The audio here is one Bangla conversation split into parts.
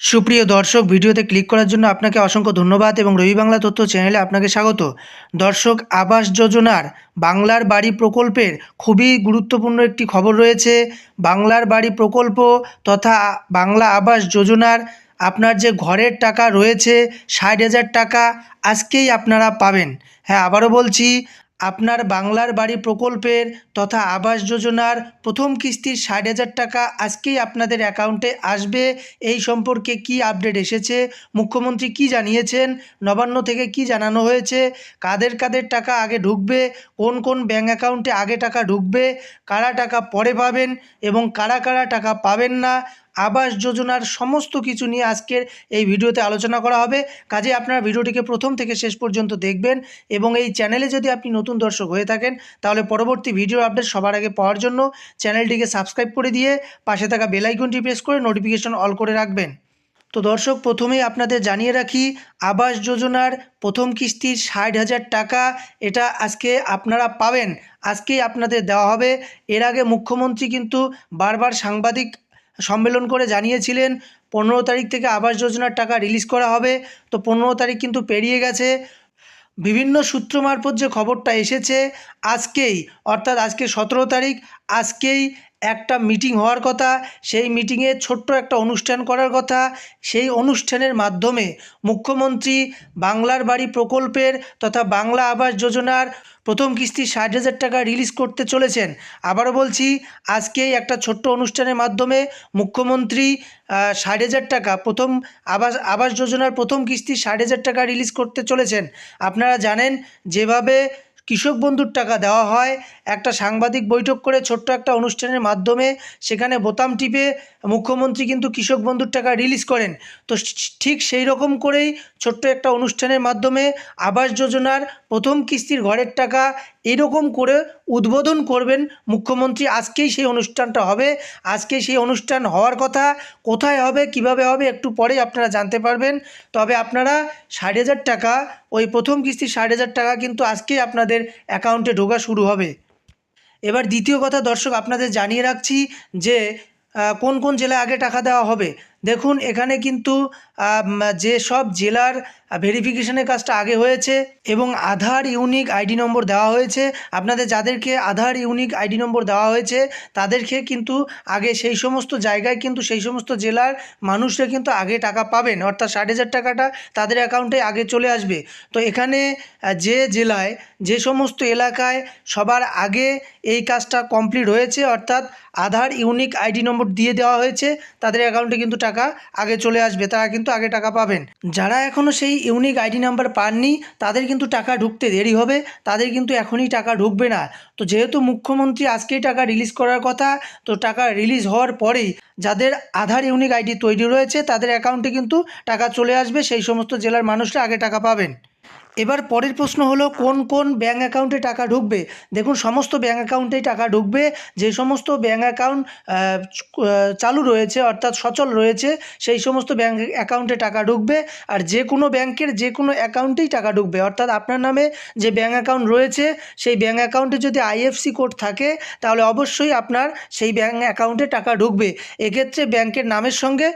সুপ্রিয় দর্শক, ভিডিওতে ক্লিক করার জন্য আপনাকে অসংখ্য ধন্যবাদ এবং রবি বাংলা তথ্য চ্যানেলে আপনাকে স্বাগত। দর্শক, আবাস যোজনার বাংলার বাড়ি প্রকল্পের খুবই গুরুত্বপূর্ণ একটি খবর রয়েছে। বাংলার বাড়ি প্রকল্প তথা বাংলা আবাস যোজনার আপনার যে ঘরের টাকা রয়েছে, ষাট হাজার টাকা আজকেই আপনারা পাবেন। হ্যাঁ আবারও বলছি আপনার বাংলার বাড়ি প্রকল্পের তথা আবাস যোজনার প্রথম কিস্তির ষাট হাজার টাকা আজকেই আপনাদের অ্যাকাউন্টে আসবে। এই সম্পর্কে কি আপডেট এসেছে? মুখ্যমন্ত্রী কি জানিয়েছেন? নবান্ন থেকে কি জানানো হয়েছে? কাদের কাদের টাকা আগে ঢুকবে? কোন কোন ব্যাঙ্ক অ্যাকাউন্টে আগে টাকা ঢুকবে? কারা টাকা পরে পাবেন? এবং কারা কারা টাকা পাবেন না? আবাস যোজনার সমস্ত কিছু নিয়ে আজকের এই ভিডিওতে আলোচনা করা হবে। কাজে আপনার ভিডিওটিকে প্রথম থেকে শেষ পর্যন্ত দেখবেন এবং এই চ্যানেলে যদি আপনি নতুন দর্শক হয়ে থাকেন, তাহলে পরবর্তী ভিডিও আপডেট সবার আগে পাওয়ার জন্য চ্যানেলটিকে সাবস্ক্রাইব করে দিয়ে পাশে থাকা বেল আইকনটি প্রেস করে নোটিফিকেশন অল করে রাখবেন। তো দর্শক, প্রথমেই আপনাদের জানিয়ে রাখি, আবাস যোজনার প্রথম কিস্তির ষাট হাজার টাকা এটা আজকে আপনারা পাবেন। আজকেই আপনাদের দেওয়া হবে। এর আগে মুখ্যমন্ত্রী কিন্তু বারবার সাংবাদিক সম্মেলন করে জানিয়েছিলেন, পনেরো তারিখ থেকে আবাস যোজনার টাকা রিলিজ করা হবে। তো পনেরো তারিখ কিন্তু পেরিয়ে গেছে। বিভিন্ন সূত্র মারফত যে খবরটা এসেছে, আজকেই, অর্থাৎ আজকে সতেরো তারিখ, আজকেই একটা মিটিং হওয়ার কথা, সেই মিটিংয়ে ছোট্ট একটা অনুষ্ঠান করার কথা, সেই অনুষ্ঠানের মাধ্যমে মুখ্যমন্ত্রী বাংলার বাড়ি প্রকল্পের তথা বাংলা আবাস যোজনার প্রথম কিস্তি ষাট হাজার টাকা রিলিজ করতে চলেছেন। আবারও বলছি আজকেই একটা ছোট্ট অনুষ্ঠানের মাধ্যমে মুখ্যমন্ত্রী ষাট হাজার টাকা, প্রথম আবাস আবাস যোজনার প্রথম কিস্তি ষাট হাজার টাকা রিলিজ করতে চলেছেন। আপনারা জানেন, যেভাবে কৃষক বন্ধুর টাকা দেওয়া হয়। একটা সাংবাদিক বৈঠক করে ছোট্ট একটা অনুষ্ঠানের মাধ্যমে সেখানে বোতাম টিপে মুখ্যমন্ত্রী কিন্তু কৃষক বন্ধুর টাকা রিলিজ করেন। তো ঠিক সেই রকম করেই ছোট্ট একটা অনুষ্ঠানের মাধ্যমে আবাস যোজনার প্রথম কিস্তির ঘরের টাকা এরকম করে উদ্বোধন করবেন মুখ্যমন্ত্রী। আজকেই সেই অনুষ্ঠানটা হবে। আজকে সেই অনুষ্ঠান হওয়ার কথা। কোথায় হবে, কীভাবে হবে একটু পরেই আপনারা জানতে পারবেন। তবে আপনারা ষাট হাজার টাকা, ওই প্রথম কিস্তির ষাট হাজার টাকা কিন্তু আজকেই আপনাদের অ্যাকাউন্টে ঢোকা শুরু হবে। এবার দ্বিতীয় কথা দর্শক, আপনাদের জানিয়ে রাখছি যে কোন কোন জেলায় আগে টাকা দেওয়া হবে? দেখুন, এখানে কিন্তু যে সব জেলার ভেরিফিকেশনের কাজটা আগে হয়েছে এবং আধার ইউনিক আইডি নম্বর দেওয়া হয়েছে। আপনাদের যাদেরকে আধার ইউনিক আইডি নম্বর দেওয়া হয়েছে, তাদেরকে কিন্তু আগে সেই সমস্ত জায়গায় কিন্তু, সেই সমস্ত জেলার মানুষরা কিন্তু আগে টাকা পাবেন। অর্থাৎ ষাট হাজার টাকাটা তাদের অ্যাকাউন্টে আগে চলে আসবে। তো এখানে যে জেলায়, যে সমস্ত এলাকায় সবার আগে এই কাজটা কমপ্লিট হয়েছে, অর্থাৎ আধার ইউনিক আইডি নম্বর দিয়ে দেওয়া হয়েছে, তাদের অ্যাকাউন্টে কিন্তু টাকা আগে চলে আসবে, তারা কিন্তু আগে টাকা পাবেন। যারা এখনও সেই ইউনিক আইডি নাম্বার পাননি, তাদের কিন্তু টাকা ঢুকতে দেরি হবে, তাদের কিন্তু এখনই টাকা ঢুকবে না। তো যেহেতু মুখ্যমন্ত্রী আজকেই টাকা রিলিজ করার কথা, তো টাকা রিলিজ হওয়ার পরেই যাদের আধার ইউনিক আইডি তৈরি রয়েছে, তাদের অ্যাকাউন্টে কিন্তু টাকা চলে আসবে, সেই সমস্ত জেলার মানুষরা আগে টাকা পাবেন। এবার পরের প্রশ্ন হলো, কোন কোন ব্যাঙ্ক অ্যাকাউন্টে টাকা ঢুকবে? দেখুন, সমস্ত ব্যাঙ্ক অ্যাকাউন্টেই টাকা ঢুকবে। যে সমস্ত ব্যাঙ্ক অ্যাকাউন্ট চালু রয়েছে, অর্থাৎ সচল রয়েছে, সেই সমস্ত ব্যাঙ্ক অ্যাকাউন্টে টাকা ঢুকবে। আর যে কোনো ব্যাংকের যে কোনো অ্যাকাউন্টেই টাকা ঢুকবে। অর্থাৎ আপনার নামে যে ব্যাঙ্ক অ্যাকাউন্ট রয়েছে, সেই ব্যাঙ্ক অ্যাকাউন্টে যদি আইএফসি কোড থাকে, তাহলে অবশ্যই আপনার সেই ব্যাঙ্ক অ্যাকাউন্টে টাকা ঢুকবে। এক্ষেত্রে ব্যাংকের নামের সঙ্গে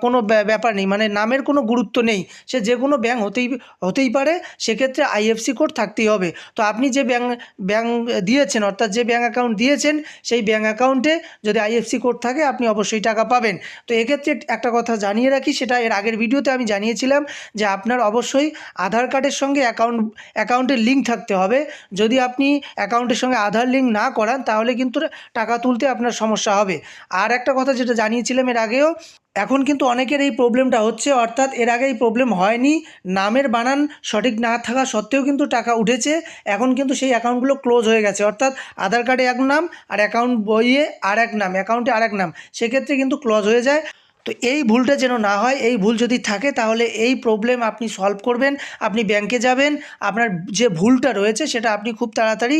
কোনো ব্যা- ব্যাপার নেই। মানে নামের কোনো গুরুত্ব নেই। সে যে কোনো ব্যাঙ্ক হতেই হতেই পারে। সেক্ষেত্রে আইএফসি কোড থাকতেই হবে। তো আপনি যে ব্যাঙ্ক ব্যাঙ্ক দিয়েছেন, অর্থাৎ যে ব্যাঙ্ক অ্যাকাউন্ট দিয়েছেন, সেই ব্যাঙ্ক অ্যাকাউন্টে যদি আইএফসি কোড থাকে, আপনি অবশ্যই টাকা পাবেন। তো এক্ষেত্রে একটা কথা জানিয়ে রাখি, সেটা এর আগের ভিডিওতে আমি জানিয়েছিলাম যে আপনার অবশ্যই আধার কার্ডের সঙ্গে অ্যাকাউন্ট অ্যাকাউন্টের লিঙ্ক থাকতে হবে। যদি আপনি অ্যাকাউন্টের সঙ্গে আধার লিঙ্ক না করান, তাহলে কিন্তু টাকা তুলতে আপনার সমস্যা হবে। আর একটা কথা যেটা জানিয়েছিলাম এর আগেও এখন কিন্তু অনেকের এই প্রবলেমটা হচ্ছে, অর্থাৎ এর আগে এই প্রবলেম হয়নি, নামের বানান সঠিক না থাকা সত্ত্বেও কিন্তু টাকা উঠেছে, এখন কিন্তু সেই অ্যাকাউন্টগুলো ক্লোজ হয়ে গেছে, অর্থাৎ আধার কার্ডে এক নাম আর অ্যাকাউন্ট বইয়ে আর এক নাম, অ্যাকাউন্টে আর এক নাম, সেক্ষেত্রে কিন্তু ক্লোজ হয়ে যায়। তো এই ভুলটা যেন না হয়, এই ভুল যদি থাকে তাহলে এই প্রবলেম আপনি সলভ করবেন, আপনি ব্যাংকে যাবেন, আপনার যে ভুলটা রয়েছে সেটা আপনি খুব তাড়াতাড়ি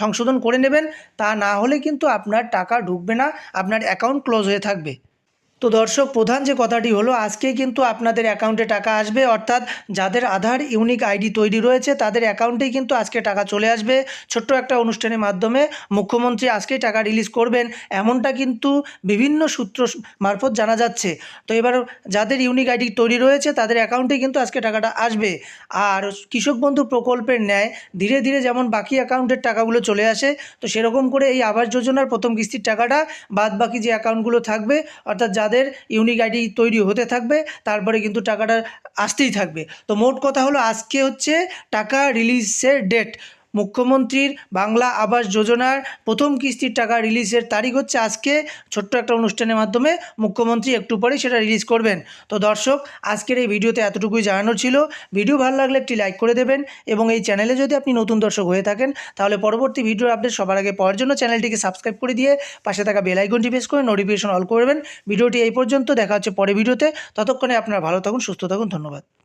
সংশোধন করে নেবেন, তা না হলে কিন্তু আপনার টাকা ঢুকবে না, আপনার অ্যাকাউন্ট ক্লোজ হয়ে থাকবে। তো দর্শক, প্রধান যে কথাটি হলো, আজকেই কিন্তু আপনাদের অ্যাকাউন্টে টাকা আসবে। অর্থাৎ যাদের আধার ইউনিক আইডি তৈরি রয়েছে, তাদের অ্যাকাউন্টেই কিন্তু আজকে টাকা চলে আসবে। ছোট্ট একটা অনুষ্ঠানের মাধ্যমে মুখ্যমন্ত্রী আজকেই টাকা রিলিজ করবেন। এমনটা কিন্তু বিভিন্ন সূত্র মারফত জানা যাচ্ছে। তো এবার যাদের ইউনিক আইডি তৈরি রয়েছে, তাদের অ্যাকাউন্টেই কিন্তু আজকে টাকাটা আসবে। আর কৃষক বন্ধু প্রকল্পের ন্যায় ধীরে ধীরে যেমন বাকি অ্যাকাউন্টের টাকাগুলো চলে আসে, তো সেরকম করে এই আবাস যোজনার প্রথম কিস্তির টাকাটা বাদ বাকি যে অ্যাকাউন্টগুলো থাকবে, অর্থাৎ যাদের ইউনিক আইডি তৈরি হতে থাকবে, তারপরে কিন্তু টাকাটা আসতেই থাকবে। তো মোট কথা হলো, আজকে হচ্ছে টাকা রিলিজের ডেট মুখ্যমন্ত্রীর বাংলা আবাস যোজনার প্রথম কিস্তির টাকা রিলিজের তারিখ হচ্ছে আজকে। ছোট্ট একটা অনুষ্ঠানের মাধ্যমে মুখ্যমন্ত্রী একটু পরেই সেটা রিলিজ করবেন। তো দর্শক, আজকের এই ভিডিওতে এতটুকুই জানানোর ছিল। ভিডিও ভালো লাগলে একটি লাইক করে দেবেন এবং এই চ্যানেলে যদি আপনি নতুন দর্শক হয়ে থাকেন, তাহলে পরবর্তী ভিডিওর আপডেট সবার আগে পাওয়ার জন্য চ্যানেলটিকে সাবস্ক্রাইব করে দিয়ে পাশে থাকা বেল আইকনটি প্রেস করে নোটিফিকেশন অল করবেন। ভিডিওটি এই পর্যন্ত, দেখা হচ্ছে পরে ভিডিওতে। ততক্ষণে আপনারা ভালো থাকুন, সুস্থ থাকুন, ধন্যবাদ।